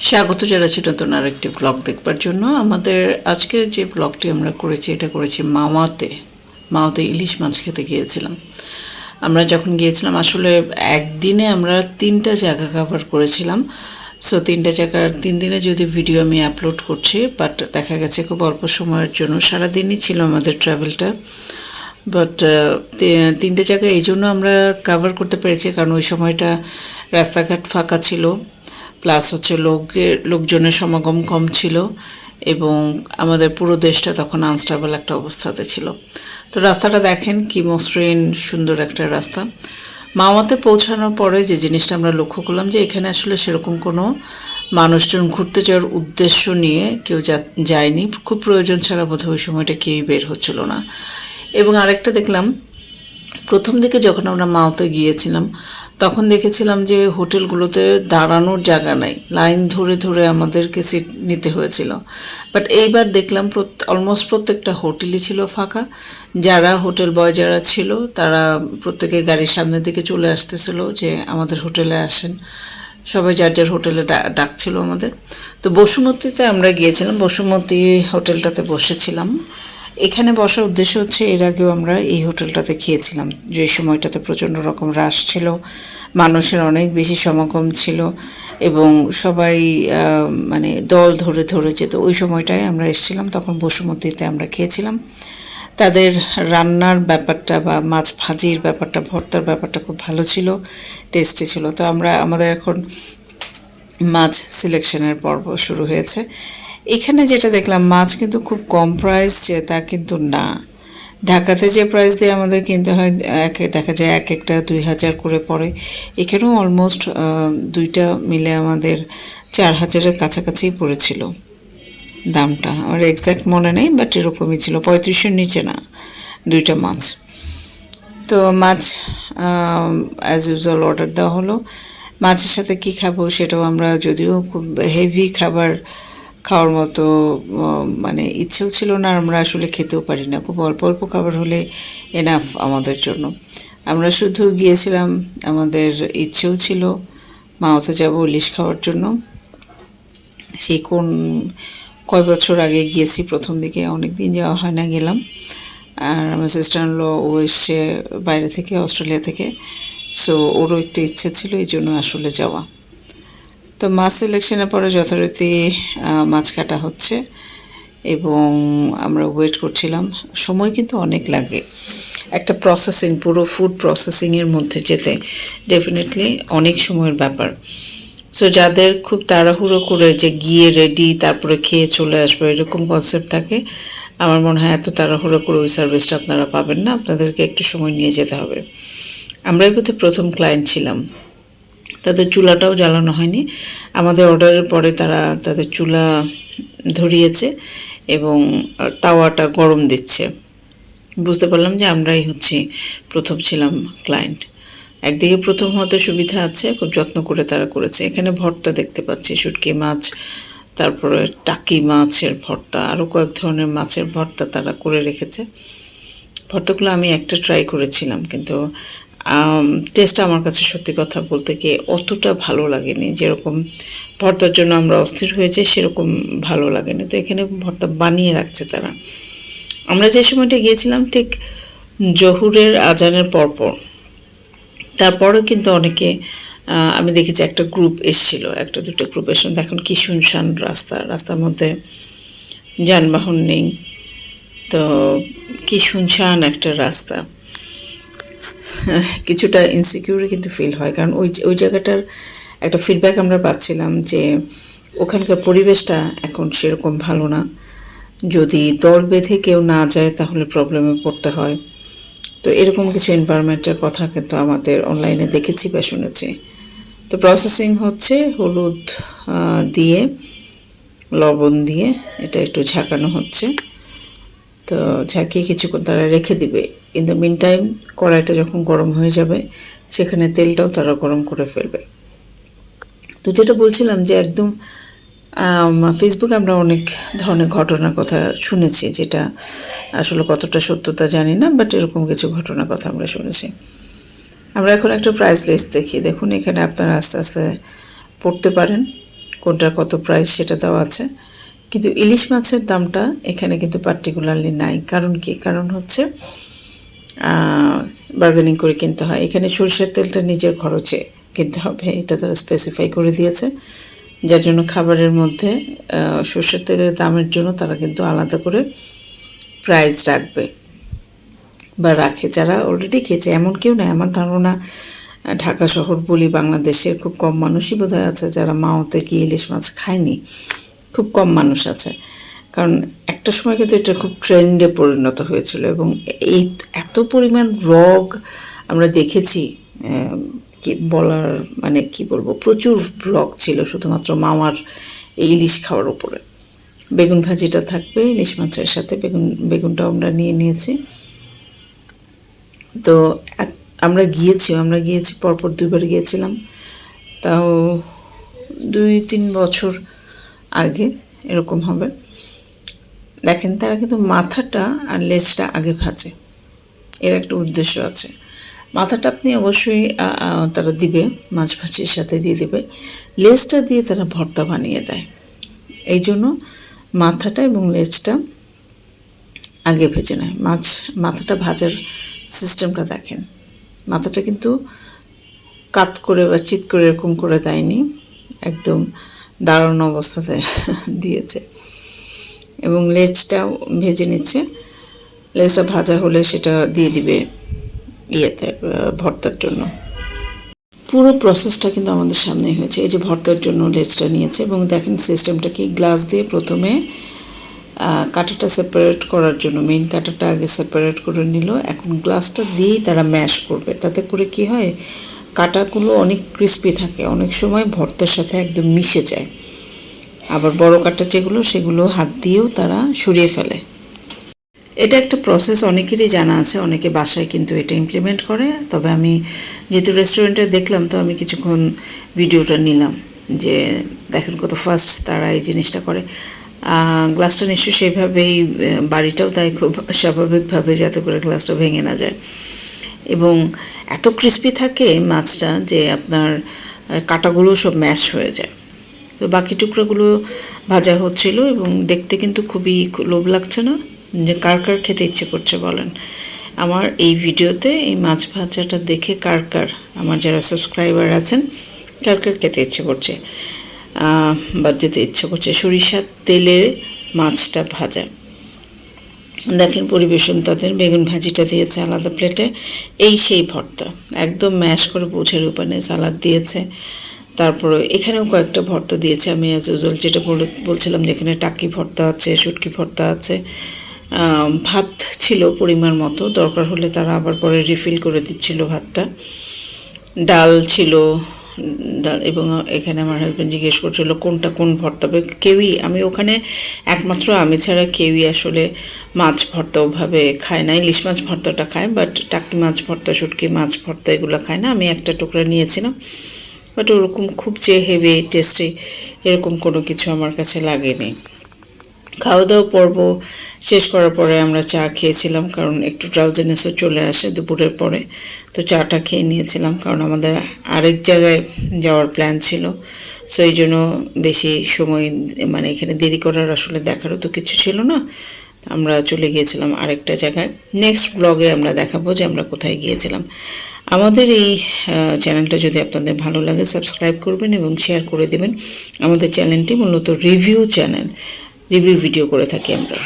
স্বাগত জানাচ্ছি নতুন আরেকটি ব্লগ দেখবার জন্য। আমাদের আজকের যে ব্লগটি আমরা করেছি, এটা করেছি মাওয়াতে। মাওয়াতে ইলিশ মাছ খেতে গিয়েছিলাম। আমরা যখন গিয়েছিলাম, আসলে একদিনে আমরা তিনটা জায়গা কভার করেছিলাম। সো তিনটা জায়গার তিন দিনে যদি ভিডিও আমি আপলোড করছি বাট দেখা গেছে খুব অল্প সময়ের জন্য, সারাদিনই ছিল আমাদের ট্রাভেলটা বাট তিনটে জায়গায় এই জন্য আমরা কাভার করতে পেরেছি, কারণ ওই সময়টা রাস্তাঘাট ফাঁকা ছিল। প্লাস হচ্ছে লোকের লোকজনের সমাগম কম ছিল এবং আমাদের পুরো দেশটা তখন আনস্টেবল একটা অবস্থাতে ছিল। তো রাস্তাটা দেখেন কি মসৃণ, সুন্দর একটা রাস্তা। মামাতে পৌঁছানোর পরে যে জিনিসটা আমরা লক্ষ্য করলাম যে এখানে আসলে সেরকম কোনো মানুষজন ঘুরতে যাওয়ার উদ্দেশ্য নিয়ে কেউ যায়নি। খুব প্রয়োজন ছাড়া বোধহয় ওই সময়টা কেউই বের হচ্ছিল না। এবং আরেকটা দেখলাম প্রথম দিকে যখন আমরা মাওতে গিয়েছিলাম, তখন দেখেছিলাম যে হোটেলগুলোতে দাঁড়ানোর জায়গা নাই। লাইন ধরে ধরে আমাদেরকে সিট নিতে হয়েছিল। বাট এইবার দেখলাম অলমোস্ট প্রত্যেকটা হোটেলই ছিল ফাঁকা। যারা হোটেল বয় যারা ছিল, তারা প্রত্যেকে গাড়ির সামনের দিকে চলে আসতেছিল যে আমাদের হোটেলে আসেন। সবাই যার যার হোটেলে ডাকছিল আমাদের। তো বসুমতীতে আমরা গিয়েছিলাম। বসুমতী হোটেলটাতে বসেছিলাম। এখানে বসার উদ্দেশ্য হচ্ছে, এর আগেও আমরা এই হোটেলটাতে খেয়েছিলাম। যে সময়টাতে প্রচণ্ড রকম রাশ ছিল, মানুষের অনেক বেশি সমাগম ছিল এবং সবাই মানে দল ধরে ধরে যেত। ওই সময়টায় আমরা এসেছিলাম, তখন বসুমতিতে আমরা খেয়েছিলাম। তাদের রান্নার ব্যাপারটা বা মাছ ভাজির ব্যাপারটা, ভর্তার ব্যাপারটা খুব ভালো ছিল, টেস্টি ছিল। তো আমরা, আমাদের এখন মাছ সিলেকশনের পর্ব শুরু হয়েছে। এখানে যেটা দেখলাম, মাছ কিন্তু খুব কম প্রাইস যে তা কিন্তু না। ঢাকাতে যে প্রাইস দিয়ে আমাদের কিনতে হয়, এক দেখা যায় এক একটা দুই হাজার করে পড়ে। এখানেও অলমোস্ট দুইটা মিলে আমাদের চার হাজারের কাছাকাছিই পড়েছিল দামটা। আমার এক্স্যাক্ট মনে নেই বাট এরকমই ছিল। পঁয়ত্রিশের নিচে না, দুইটা মাছ। তো মাছ অ্যাজ ইউজুয়াল অর্ডার দেওয়া হলো। মাছের সাথে কি খাব সেটাও আমরা যদিও খুব হেভি খাবার খাওয়ার মতো মানে ইচ্ছেও ছিল না, আমরা আসলে খেতেও পারি না খুব অল্প অল্প খাবার হলে এনাফ আমাদের জন্য। আমরা শুধু গিয়েছিলাম, আমাদের ইচ্ছেও ছিল মাওতে যাব ইলিশ খাওয়ার জন্য। সেই কোন, কয় বছর আগে গিয়েছি প্রথম দিকে, অনেক দিন যাওয়া হয় না, গেলাম। আর আমার সিস্টার লো ও এসছে বাইরে থেকে, অস্ট্রেলিয়া থেকে। সো ওরও একটু ইচ্ছে ছিল এই জন্য আসলে যাওয়া। তো মাছ সিলেকশনের পরে যথারীতি মাছ কাটা হচ্ছে এবং আমরা ওয়েট করছিলাম। সময় কিন্তু অনেক লাগে। একটা প্রসেসিং পুরো ফুড প্রসেসিংয়ের মধ্যে যেতে ডেফিনেটলি অনেক সময়ের ব্যাপার। সো যাদের খুব তাড়াহুড়ো করে যে গিয়ে রেডি তারপরে খেয়ে চলে আসব, এরকম কনসেপ্ট থাকে, আমার মনে হয় এত তাড়াহুড়ো করে ওই সার্ভিসটা আপনারা পাবেন না। আপনাদেরকে একটু সময় নিয়ে যেতে হবে। আমরাই বোধহয় প্রথম ক্লায়েন্ট ছিলাম। তাদের চুলাটাও জ্বালানো হয়নি। আমাদের অর্ডারের পরে তারা তাদের চুলা ধরিয়েছে এবং তাওয়াটা গরম দিচ্ছে। বুঝতে পারলাম যে আমরাই হচ্ছি প্রথম ছিলাম ক্লায়েন্ট একদিকে প্রথম হতে সুবিধা আছে, খুব যত্ন করে তারা করেছে। এখানে ভর্তা দেখতে পাচ্ছি, শুটকি মাছ, তারপরে টাকি মাছের ভর্তা আরও কয়েক ধরনের মাছের ভর্তা তারা করে রেখেছে। ভর্তাগুলো আমি একটা ট্রাই করেছিলাম, কিন্তু টেস্ট আমার কাছে সত্যি কথা বলতে গিয়ে অতটা ভালো লাগেনি। যেরকম ভর্তার জন্য আমরা অস্থির হয়েছে, সেরকম ভালো লাগেনি। তো এখানে ভর্তা বানিয়ে রাখছে তারা। আমরা যে সময়টা গিয়েছিলাম, ঠিক জহুরের আজানের পরপর তারপরে কিন্তু অনেকে আমি দেখেছি একটা গ্রুপ এসছিল, একটা দুটো গ্রুপ এসে, দেখুন কি শুনশান রাস্তা। রাস্তার মধ্যে যানবাহন নেই। তো কি শুনশান একটা রাস্তা। কিছুটা ইনসিকিউর কিন্তু ফিল হয়। কারণ ওই ওই জায়গাটার একটা ফিডব্যাক আমরা পাচ্ছিলাম যে ওখানকার পরিবেশটা এখন সেরকম ভালো না। যদি দল বেঁধে কেউ না যায় তাহলে প্রবলেমে পড়তে হয়। তো এরকম কিছু এনভায়রনমেন্টের কথা কিন্তু আমাদের অনলাইনে দেখেছি বা শুনেছি। তো প্রসেসিং হচ্ছে হলুদ দিয়ে লবণ দিয়ে এটা একটু ঝাঁকানো হচ্ছে। তো ঝাঁকিয়ে কিছুক্ষণ তারা রেখে দিবে। ইন দ্য মিন টাইম কড়াইটা যখন গরম হয়ে যাবে, সেখানে তেলটাও তারা গরম করে ফেলবে। তো যেটা বলছিলাম যে একদম ফেসবুকে আমরা অনেক ধরনের ঘটনার কথা শুনেছি, যেটা আসলে কতটা সত্যতা জানি না বাট এরকম কিছু ঘটনার কথা আমরা শুনেছি। আমরা এখন একটা প্রাইস লিস্ট দেখি। দেখুন, এখানে আপনারা আস্তে আস্তে পড়তে পারেন কোনটার কত প্রাইস সেটা দেওয়া আছে। কিন্তু ইলিশ মাছের দামটা এখানে কিন্তু পার্টিকুলারলি নাই। কারণ কি? কারণ হচ্ছে বার্গেনিং করে কিনতে হয়। এখানে সরষের তেলটা নিজের খরচে কিনতে হবে, এটা তারা স্পেসিফাই করে দিয়েছে। যার জন্য খাবারের মধ্যে সরষের তেলের দামের জন্য তারা কিন্তু আলাদা করে প্রাইস রাখবে বা রাখে। যারা অলরেডি খেয়েছে, এমন কেউ না আমার ধারণা, ঢাকা শহর বলি বাংলাদেশের খুব কম মানুষই বোধহয় আছে যারা মাওতে গিয়ে ইলিশ মাছ খায়নি। খুব কম মানুষ আছে। কারণ একটা সময় কিন্তু এটা খুব ট্রেন্ডে পরিণত হয়েছিল এবং এই এত পরিমাণ রগ আমরা দেখেছি কি বলার মানে কি বলব, প্রচুর রগ ছিল শুধুমাত্র মামার এই ইলিশ খাওয়ার উপরে। বেগুন ভাজিটা থাকবে, ইলিশ মাছের সাথে বেগুন, বেগুনটাও আমরা নিয়ে নিয়েছি। তো আমরা গিয়েছি আমরা গিয়েছি, পরপর দুইবার গিয়েছিলাম। তাও দুই তিন বছর আগে এরকম হবে। দেখেন, তারা কিন্তু মাথাটা আর লেজটা আগে ভাজে। এর একটা উদ্দেশ্য আছে। মাথাটা আপনি অবশ্যই তারা দিবে, মাছ ভাজির সাথে দিয়ে দিবে। লেজটা দিয়ে তারা ভর্তা বানিয়ে দেয়। এই জন্য মাথাটা এবং লেজটা আগে ভেজে নেয়। মাছ, মাথাটা ভাজার সিস্টেমটা দেখেন। মাথাটা কিন্তু কাত করে বা চিত করে এরকম করে দেয়নি। একদম দারুণ অবস্থাতে দিয়েছে। এবং লেজটাও ভেজে নিচ্ছে। লেজটা ভাজা হলে সেটা দিয়ে দিবে ইয়েতে ভর্তার জন্য। পুরো প্রসেসটা কিন্তু আমাদের সামনে হয়েছে। এই যে ভর্তার জন্য লেজটা নিয়েছে এবং দেখেন সিস্টেমটা কি গ্লাস দিয়ে প্রথমে কাঁটাটা সেপারেট করার জন্য মেইন কাঁটাটা আগে সেপারেট করে নিল। এখন গ্লাসটা দিয়েই তারা ম্যাশ করবে। তাতে করে কি হয়? কাঁটাগুলো অনেক ক্রিস্পি থাকে। অনেক সময় ভর্তার সাথে একদম মিশে যায়। আবার বড় কাঁটা যেগুলো, সেগুলো হাত দিয়েও তারা সরিয়ে ফেলে। এটা একটা প্রসেস অনেকেরই জানা আছে, অনেকে বাসায় কিন্তু এটা ইমপ্লিমেন্ট করে। তবে আমি যেহেতু রেস্টুরেন্টে দেখলাম, তো আমি কিছুক্ষণ ভিডিওটা নিলাম যে, দেখেন কত ফার্স্ট তারা এই জিনিসটা করে। গ্লাসটা নিশ্চয়ই সেভাবেই বাড়িটাও তাই খুব স্বাভাবিকভাবে যাতে করে গ্লাসটা ভেঙে না যায়। এবং এত ক্রিস্পি থাকে মাছটা যে আপনার কাঁটাগুলো সব ম্যাশ হয়ে যায়। তো বাকি টুকরোগুলো ভাজা হচ্ছিল এবং দেখতে কিন্তু খুবই লোভ লাগছে না? যে কার কার খেতে ইচ্ছে করছে বলেন? আমার এই ভিডিওতে এই মাছ ভাজাটা দেখে কার কার, আমার যারা সাবস্ক্রাইবার আছেন, কার কার খেতে ইচ্ছে করছে? বা যেতে ইচ্ছে করছে। সরিষার তেলে মাছটা ভাজা। দেখেন পরিবেশন তাদের। বেগুন ভাজিটা দিয়েছে আলাদা প্লেটে এই সেই ভর্তা। একদম ম্যাশ করে বোঝের উপানে সালাদ দিয়েছে। তারপরে এখানেও কয়েকটা ভর্তা দিয়েছে আমি অ্যাজ ইউজুয়াল যেটা বলে, বলছিলাম যেখানে টাকি ভর্তা আছে, শুটকি ভর্তা আছে। ভাত ছিল পরিমাণ মতো। দরকার হলে তারা আবার পরে রিফিল করে দিচ্ছিল ভাতটা। ডাল ছিল এবং এখানে আমার হাজব্যান্ড জিজ্ঞেস করছিল, কোনটা কোন ভর্তা? হবে কেউই, আমি ওখানে একমাত্র আমি ছাড়া কেউই আসলে মাছ ভর্তা ওভাবে খায় না। ইলিশ মাছ ভর্তাটা খায় বাট টাকি মাছ ভর্তা, শুটকি মাছ ভর্তা এগুলো খায় না। আমি একটা টুকরা নিয়েছিলাম বাট ওরকম খুব যে হেভি টেস্টি এরকম কোনো কিছু আমার কাছে লাগেনি। খাওয়া দাওয়া পর্ব শেষ করার পরে আমরা চা খেয়েছিলাম, কারণ একটু ড্রাউজিনেসও চলে আসে দুপুরের পরে। তো চাটা খেয়ে নিয়েছিলাম, কারণ আমাদের আরেক জায়গায় যাওয়ার প্ল্যান ছিল। সো এই জন্য বেশি সময় মানে এখানে দেরি করার আসলে দেখারও তো কিছু ছিল না। আমরা চলে গিয়েছিলাম আরেকটা জায়গায়। নেক্সট ব্লগে আমরা দেখাবো যে আমরা কোথায় গিয়েছিলাম। আমাদের এই চ্যানেলটা যদি আপনাদের ভালো লাগে সাবস্ক্রাইব করবেন এবং শেয়ার করে দেবেন। আমাদের চ্যানেলটি মূলত রিভিউ চ্যানেল রিভিউ ভিডিও করে থাকি আমরা।